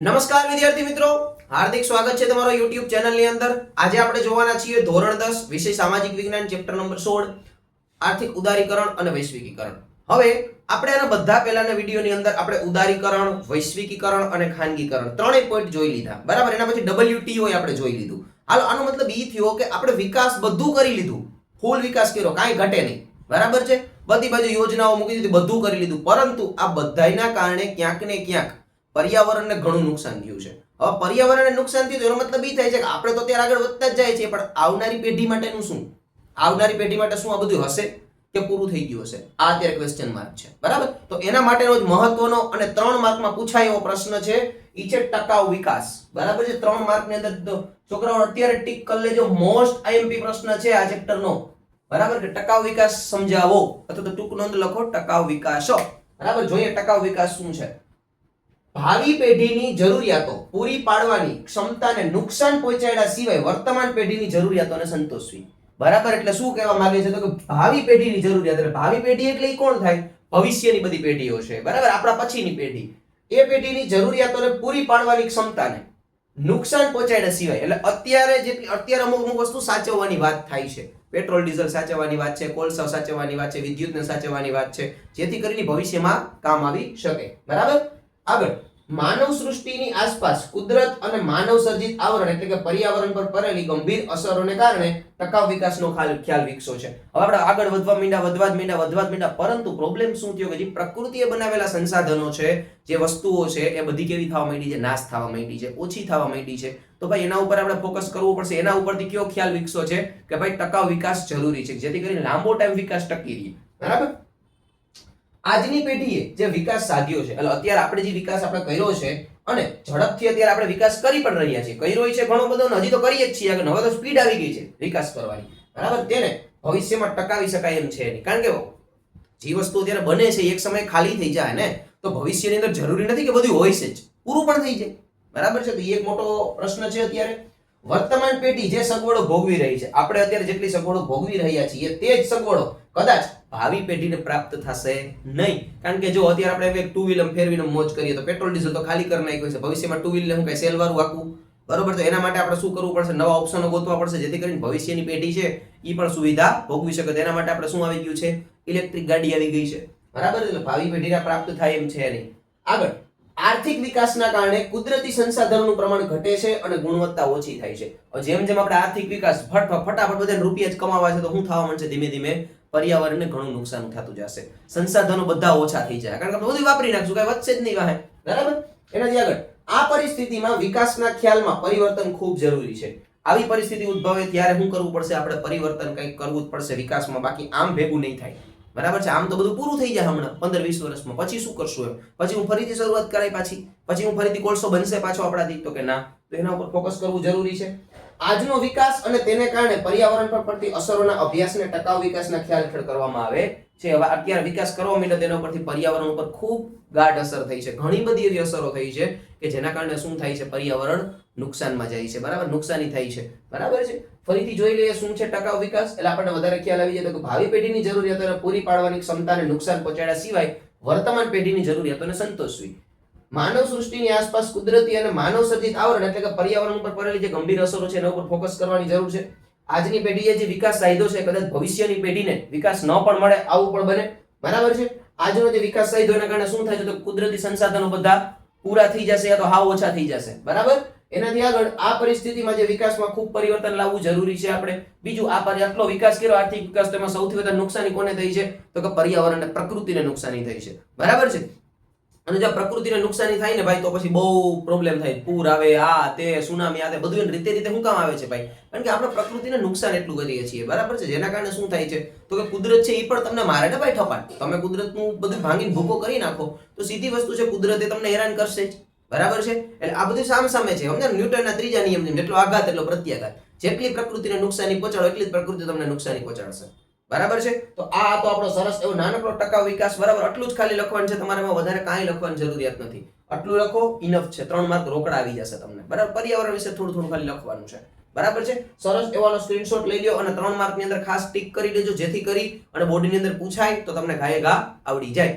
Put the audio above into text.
નમસ્કાર વિદ્યાર્થી મિત્રો. હાર્દિક સ્વાગત છે તમારો YouTube ચેનલની અંદર. આજે આપણે જોવાના છીએ ધોરણ 10 વિષય સામાજિક વિજ્ઞાન, ચેપ્ટર નંબર 16 આર્થિક ઉદારીકરણ અને વૈશ્વિકીકરણ. હવે આપણે આના બધા પહેલાના વિડીયોની અંદર આપણે ઉદારીકરણ, વૈશ્વિકીકરણ અને ખાનગીકરણ ત્રણેય પોઈન્ટ જોઈ લીધા. બરાબર? એના પછી WTO એ આપણે જોઈ લીધું. હાલો, આનો મતલબ ઈ થયો કે આપણે વિકાસ બધું કરી લીધું. ફૂલ વિકાસ કર્યો, કાંઈ ઘટે નહીં. બરાબર છે? બધી બાજુ યોજનાઓ મૂકી દીધી, બધું કરી લીધું. પરંતુ આ બધાના કારણે ક્યાંક ને ક્યાંક પર્યાવરણને ઘણું નુકસાન થયું છે. હવે પર્યાવરણને નુકસાન થયું એનો મતલબ એ થાય છે કે આપણે તો ત્યારે આગળ વધતા જ જાય છે પણ આવનારી પેઢી માટેનું શું? આવનારી પેઢી માટે શું આ બધું હશે કે પૂરું થઈ ગયું હશે? આ અત્યારે ક્વેશ્ચન માર્ક છે. બરાબર? તો એના માટેનો જ મહત્વનો અને ત્રણ માર્કમાં પૂછાય એવો પ્રશ્ન છે, ઈ છે ટકાઉ વિકાસ. બરાબર છે? ત્રણ માર્કની અંદર છોકરાઓ અત્યારે ટીક કરી લેજો. મોસ્ટ આઈએમપી પ્રશ્ન છે આ ચેપ્ટરનો બરાબર? કે ટકાઉ વિકાસ સમજાવો. અથવા તો ટૂંક નોંધ લખો, ટકાઉ વિકાસ. બરાબર? જોઈએ ટકાઉ વિકાસ શું છે. ભાવિ પેઢીની જરૂરિયાતો પૂરી પાડવાની ક્ષમતાને નુકસાન પહોંચાડ્યા સિવાય વર્તમાન પેઢીની જરૂરિયાતોને સંતોષવી. બરાબર? એટલે શું કહેવા માંગે છે? તો કે ભાવિ પેઢીની જરૂરિયાત, એટલે ભાવિ પેઢી એટલે કોણ થાય? ભવિષ્યની બધી પેઢીઓ છે. બરાબર? આપણા પછીની પેઢી. એ પેઢીની જરૂરિયાતોને પૂરી પાડવાની ક્ષમતાને નુકસાન પહોંચાડ્યા સિવાય, એટલે અત્યારે જેટલી, અત્યારે અમુક અમુક વસ્તુ સાચવવાની વાત થાય છે. પેટ્રોલ, ડીઝલ સાચવવાની વાત છે કોલસા સાચવવાની વાત છે, વિદ્યુતને સાચવવાની વાત છે, જેથી કરીને ભવિષ્યમાં કામ આવી શકે. બરાબર? આગળ, માનવ સૃષ્ટિની આસપાસ કુદરત અને માનવ સર્જિત આવરણ એટલે કે પર્યાવરણ પર પડેલી ગંભીર અસરોને કારણે ટકાઉ વિકાસનો ખ્યાલ વિકસો છે. હવે આપણે આગળ વધવા મીંડા, વધવા જ મીંડા, વધવા જ મીંડા, પરંતુ પ્રોબ્લેમ શું થયો કે જે પ્રકૃતિએ બનાવેલા સંસાધનો છે, જે વસ્તુઓ છે, એ બધી કેવી થવા માંડી છે? નાશ થવા માંડી છે, ઓછી થવા માંડી છે. તો ભાઈ એના ઉપર આપણે ફોકસ કરવું પડશે. એના ઉપરથી કયો ખ્યાલ વિકસો છે? કે ભાઈ ટકાઉ વિકાસ જરૂરી છે, જેથી કરીને લાંબો ટાઈમ વિકાસ ટકી રહે. બરાબર? આજની પેઢીએ જે વિકાસ સાધ્યો છે, એટલે અત્યારે આપણે જે વિકાસ આપણે કર્યો છે અને ઝડપથી અત્યારે આપણે વિકાસ કરી પણ રહ્યા છીએ. કર્યો છે ઘણો બધો હજી તો કરીએ જ છીએ, આગળ હવે તો સ્પીડ આવી ગઈ છે વિકાસ કરવાની. બરાબર? તેને ભવિષ્યમાં ટકાવી શકાય એમ છે કારણ કે જે વસ્તુ અત્યારે બને છે એક સમય ખાલી થઈ જાય ને, તો ભવિષ્યની અંદર જરૂરી નથી કે બધું હોય છે જ. પૂરું પણ થઈ જાય. બરાબર છે? તો એ એક મોટો પ્રશ્ન છે અત્યારે. વર્તમાન પેઢી જે સગવડો ભોગવી રહી છે, આપણે અત્યારે જેટલી સગવડો ભોગવી રહ્યા છીએ, તે જ સગવડો કદાચ ભાવિ પેઢીને પ્રાપ્ત થશે નહીં. કારણ કે જો અત્યારે આપણે એક ટુ વ્હીલર ફેરવીને મોજ કરીએ તો પેટ્રોલ ડીઝલ તો ખાલી કરી નાખ્યું છે. ભવિષ્યમાં ટુ વ્હીલર હું કઈ સેલ વાળું આખું? બરોબર? તો એના માટે આપણે શું કરવું પડશે? નવા ઓપ્શનો ગોતવા પડશે, જેથી કરીને ભવિષ્યની પેઢી છે એ પણ સુવિધા ભોગવી શકે. તેના માટે આપણે શું આવી ગયું છે? ઇલેક્ટ્રિક ગાડી આવી ગઈ છે. બરાબર? એટલે ભાવિ પેઢીને પ્રાપ્ત થાય એમ છે નહીં. આગળ. આર્થિક વિકાસના કારણે કુદરતી સંસાધનોનું પ્રમાણ ઘટે છે અને ગુણવત્તા ઓછી થાય છે. જેમ જેમ આપણે આર્થિક વિકાસ ફટ ફટાફટ બધાને રૂપિયા જ કમાવા છે, તો શું થવા માંડશે? ધીમે ધીમે પર્યાવરણને ઘણું નુકસાન થતું જશે. સંસાધનો બધા ઓછા થઈ જાય. કારણ કે આપણે બધું વાપરી નાખશું, કઈ વધશે જ નહીં વાહે. બરાબર? એનાથી આગળ. આ પરિસ્થિતિમાં વિકાસના ખ્યાલમાં પરિવર્તન ખૂબ જરૂરી છે. આવી પરિસ્થિતિ ઉદ્ભવે ત્યારે શું કરવું પડશે? આપણે પરિવર્તન કંઈક કરવું જ પડશે. વિકાસમાં બાકી આમ ભેગું નહીં થાય. બરાબર છે? આમ તો બધું પૂરું થઈ જાય હમણાં, પંદર વીસ વર્ષમાં. પછી શું કરશું એમ? પછી હું ફરીથી શરૂઆત કરાય પાછી? પછી હું ફરીથી કોલસો બનશે પાછો આપણાથી? તો કે ના. તો એના ઉપર ફોકસ કરવું જરૂરી છે. આજનો વિકાસ અને તેને કારણે પર્યાવરણ પર પડતી અસરોના અભ્યાસને ટકાઉ વિકાસના ખ્યાલ હેઠળ કરવામાં આવે છે. હવે અત્યારે વિકાસ કરવા માંડ્યો તેના ઉપરથી પર્યાવરણ ઉપર ખૂબ ગાઢ અસર થઈ છે. ઘણી બધી એવી અસરો થઈ છે કે જેના કારણે શું થાય છે? પર્યાવરણ નુકસાનમાં જાય છે. બરાબર? નુકસાની થાય છે. બરાબર છે? ફરીથી જોઈ લઈએ શું છે ટકાઉ વિકાસ. એટલે આપણને વધારે ખ્યાલ આવી જાય તો ભાવિ પેઢીની જરૂરિયાતોને પૂરી પાડવાની ક્ષમતાને નુકસાન પહોંચાડ્યા સિવાય વર્તમાન પેઢીની જરૂરિયાતોને સંતોષવી. માનવ સૃષ્ટિની આસપાસ કુદરતી અને માનવ સર્જિત આવરણ એટલે કે પર્યાવરણ ઉપર પડેલી જે ગંભીર અસરો છે એના ઉપર ફોકસ કરવાની જરૂર છે. આજની પેઢીએ જે વિકાસ સાધ્યો છે, કદાચ ભવિષ્યની પેઢીને વિકાસ ન પણ મળે, આવું પણ બને. બરાબર છે? આજનો જે વિકાસ સાધ્યો એના કારણે શું થાય છે? તો કુદરતી સંસાધનો બધા પૂરા થઈ જશે યા તો હાવ ઓછા થઈ જશે. બરાબર? એનાથી આગળ આ પરિસ્થિતિમાં જે વિકાસમાં ખૂબ પરિવર્તન લાવવું જરૂરી છે આપણે. બીજું, આ પર આટલો વિકાસ કર્યો, આર્થિક વિકાસ તેમાં સૌથી વધારે નુકસાની કોને થઈ છે? તો કે પર્યાવરણ અને પ્રકૃતિને નુકસાની થઈ છે. બરાબર છે? અને જો પ્રકૃતિને નુકસાની થાય ને ભાઈ, તો પછી બહુ પ્રોબ્લેમ થાય. પૂર આવે, આ, તે સુનામી આ તે બધું રીતે રીતે શું કામ આવે છે ભાઈ? કારણ કે આપણે પ્રકૃતિને નુકસાન એટલું કરીએ છીએ. બરાબર છે? જેના કારણે શું થાય છે? તો કે કુદરત છે એ પણ તમને મારે ને ભાઈ ઠપાટ તમે કુદરતનું બધું ભાંગીને ભૂકો કરી નાખો, તો સીધી વસ્તુ છે કુદરતે તમને હેરાન કરશે જ. બરાબર છે? એટલે આ બધું સામ સામે છે. સમજે ન્યૂટનના ત્રીજા નિયમ જેટલો આઘાત, એટલો પ્રત્યાઘાત. જેટલી પ્રકૃતિને નુકસાની પહોંચાડો, એટલી જ પ્રકૃતિ તમને નુકસાની પહોંચાડશે. બરાબર છે? તો આ તો આપણો સરસ એવો નાનકડો ટકા વિકાસ. બરાબર, આટલું જ ખાલી લખવાનું છે, તમારે વધારે કાંઈ લખવાની જરૂરિયાત નથી. આટલું લખો ઇનફ છે. ત્રણ માર્ક રોકડા આવી જશે તમને. બરાબર, પર્યાવરણ વિશે થોડું થોડું ખાલી લખવાનું છે. બરાબર છે? સરસ એવાનો સ્ક્રીનશોટ લઈ લો અને ત્રણ માર્કની અંદર ખાસ ટીક કરી લેજો, જેથી કરી અને બોર્ડની અંદર પૂછાય તો તમને ઘાયે ઘા આવડી જાય.